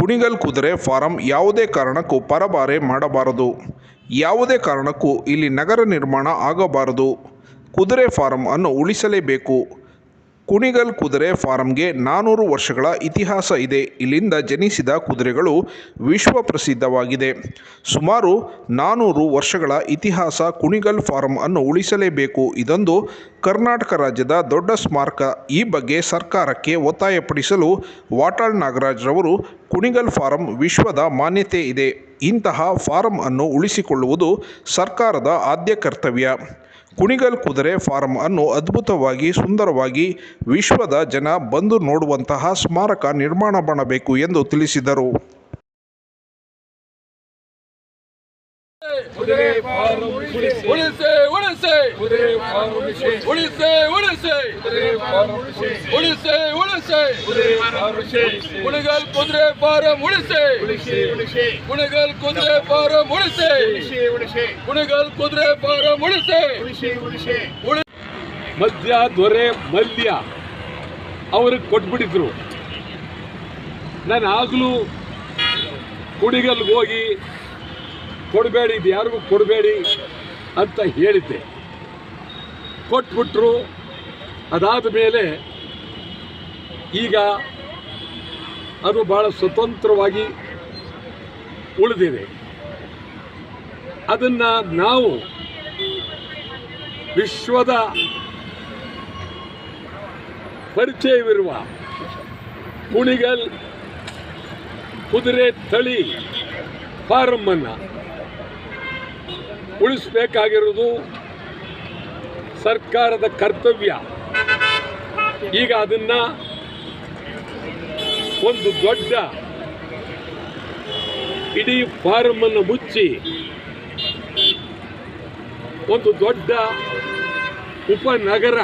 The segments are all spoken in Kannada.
ಕುಣಿಗಲ್ ಕುದುರೆ ಫಾರಂ ಯಾವುದೇ ಕಾರಣಕ್ಕೂ ಪರಭಾರೆ ಮಾಡಬಾರದು. ಯಾವುದೇ ಕಾರಣಕ್ಕೂ ಇಲ್ಲಿ ನಗರ ನಿರ್ಮಾಣ ಆಗಬಾರದು. ಕುದುರೆ ಫಾರಂ ಅನ್ನು ಉಳಿಸಲೇಬೇಕು. ಕುಣಿಗಲ್ ಕುದುರೆ ಫಾರಂಗೆ ನಾನೂರು ವರ್ಷಗಳ ಇತಿಹಾಸ ಇದೆ. ಇಲ್ಲಿಂದ ಜನಿಸಿದ ಕುದುರೆಗಳು ವಿಶ್ವ ಪ್ರಸಿದ್ಧವಾಗಿದೆ. ಸುಮಾರು ನಾನೂರು ವರ್ಷಗಳ ಇತಿಹಾಸ ಕುಣಿಗಲ್ ಫಾರಂ ಅನ್ನು ಉಳಿಸಲೇಬೇಕು. ಇದೊಂದು ಕರ್ನಾಟಕ ರಾಜ್ಯದ ದೊಡ್ಡ ಸ್ಮಾರಕ. ಈ ಬಗ್ಗೆ ಸರ್ಕಾರಕ್ಕೆ ಒತ್ತಾಯಪಡಿಸಲು ವಾಟಾಳ್ ನಾಗರಾಜ್ರವರು ಕುಣಿಗಲ್ ಫಾರಂ ವಿಶ್ವದ ಮಾನ್ಯತೆ ಇದೆ. ಇಂತಹ ಫಾರಂ ಅನ್ನು ಉಳಿಸಿಕೊಳ್ಳುವುದು ಸರ್ಕಾರದ ಆದ್ಯ ಕರ್ತವ್ಯ. ಕುಣಿಗಲ್ ಕುದುರೆ ಫಾರ್ಮ್ ಅನ್ನು ಅದ್ಭುತವಾಗಿ, ಸುಂದರವಾಗಿ ವಿಶ್ವದ ಜನ ಬಂದು ನೋಡುವಂತಹ ಸ್ಮಾರಕ ನಿರ್ಮಾಣ ಮಾಡಬೇಕು ಎಂದು ತಿಳಿಸಿದರು. ಕುದುರೆ ಫಾರಂ ಉಳಿಸಿ. ಉಳಿಸಿ ಉಳಿಸಿ. ಕುದುರೆ ಫಾರಂ ಉಳಿಸಿ. ಉಳಿಸಿ ಉಳಿಸಿ. ಕುದುರೆ ಫಾರಂ ಉಳಿಸಿ. ಉಳಿಸಿ ಉಳಿಸಿ. ಕುದುರೆ ಫಾರಂ ಉಳಿಸಿ. ಕುಣಿಗಲ್ ಕುದುರೆ ಫಾರಂ ಉಳಿಸಿ. ಉಳಿಸಿ ಉಳಿಸಿ. ಕುಣಿಗಲ್ ಕುದುರೆ ಫಾರಂ ಉಳಿಸಿ. ಉಳಿಸಿ ಉಳಿಸಿ. ಕುಣಿಗಲ್ ಕುದುರೆ ಫಾರಂ ಉಳಿಸಿ. ಉಳಿಸಿ ಉಳಿಸಿ. ಮದ್ಯ ದೊರೆ ಮಲ್ಯ ಅವ್ರಿಗೆ ಕೊಟ್ಬಿಟ್ಟಿದ್ರು ನಾನು ಆಗ್ಲೂ ಕುಡಿಗಲ್ಗೆ ಹೋಗಿ ಕೊಡಬೇಡಿ, ಇದು ಯಾರಿಗೂ ಕೊಡಬೇಡಿ ಅಂತ ಹೇಳಿದ್ದೆ. ಕೊಟ್ಬಿಟ್ರು. ಅದಾದ ಮೇಲೆ ಈಗ ಅದು ಭಾಳ ಸ್ವತಂತ್ರವಾಗಿ ಉಳಿದಿದೆ. ಅದನ್ನು ನಾವು ವಿಶ್ವದ ಪರಿಚಯವಿರುವ ಕುಣಿಗಲ್ ಕುದುರೆ ತಳಿ ಫಾರಮ್ಮನ್ನು ಉಳಿಸಬೇಕಾಗಿರೋದು ಸರ್ಕಾರದ ಕರ್ತವ್ಯ. ಈಗ ಅದನ್ನು ಒಂದು ದೊಡ್ಡ ಇಡೀ ಫಾರಮನ್ನು ಮುಚ್ಚಿ, ಒಂದು ದೊಡ್ಡ ಉಪನಗರ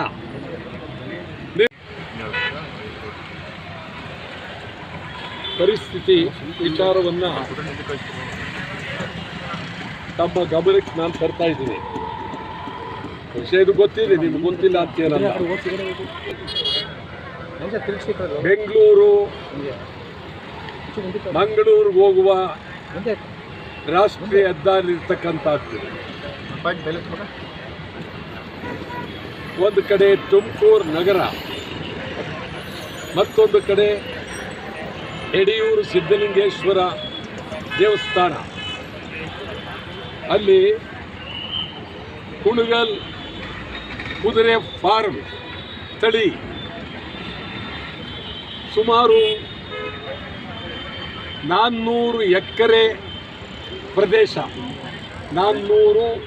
ಪರಿಸ್ಥಿತಿ ವಿಚಾರವನ್ನು ತಮ್ಮ ಗಮನಕ್ಕೆ ನಾನು ತರ್ತಾ ಇದ್ದೀನಿ. ವಿಷಯದು ಗೊತ್ತಿಲ್ಲ ನಿಮ್ಗೆ ಗೊತ್ತಿಲ್ಲ ಅಂತೇನಲ್ಲ ಬೆಂಗಳೂರು, ಮಂಗಳೂರು ಹೋಗುವ ರಾಷ್ಟ್ರೀಯ ಹೆದ್ದಾರಿ ಇರ್ತಕ್ಕಂಥದ್ದು ಒಂದು ಕಡೆ ತುಮಕೂರು ನಗರ, ಮತ್ತೊಂದು ಕಡೆ ಯಡಿಯೂರು ಸಿದ್ದಲಿಂಗೇಶ್ವರ ದೇವಸ್ಥಾನ. ಅಲ್ಲಿ ಕುಣಗಲ್ ಕುದುರೆ ಫಾರ್ಮ್ ತಳಿ ಸುಮಾರು ನಾನ್ನೂರು ಎಕರೆ ಪ್ರದೇಶ. ನಾನ್ನೂರು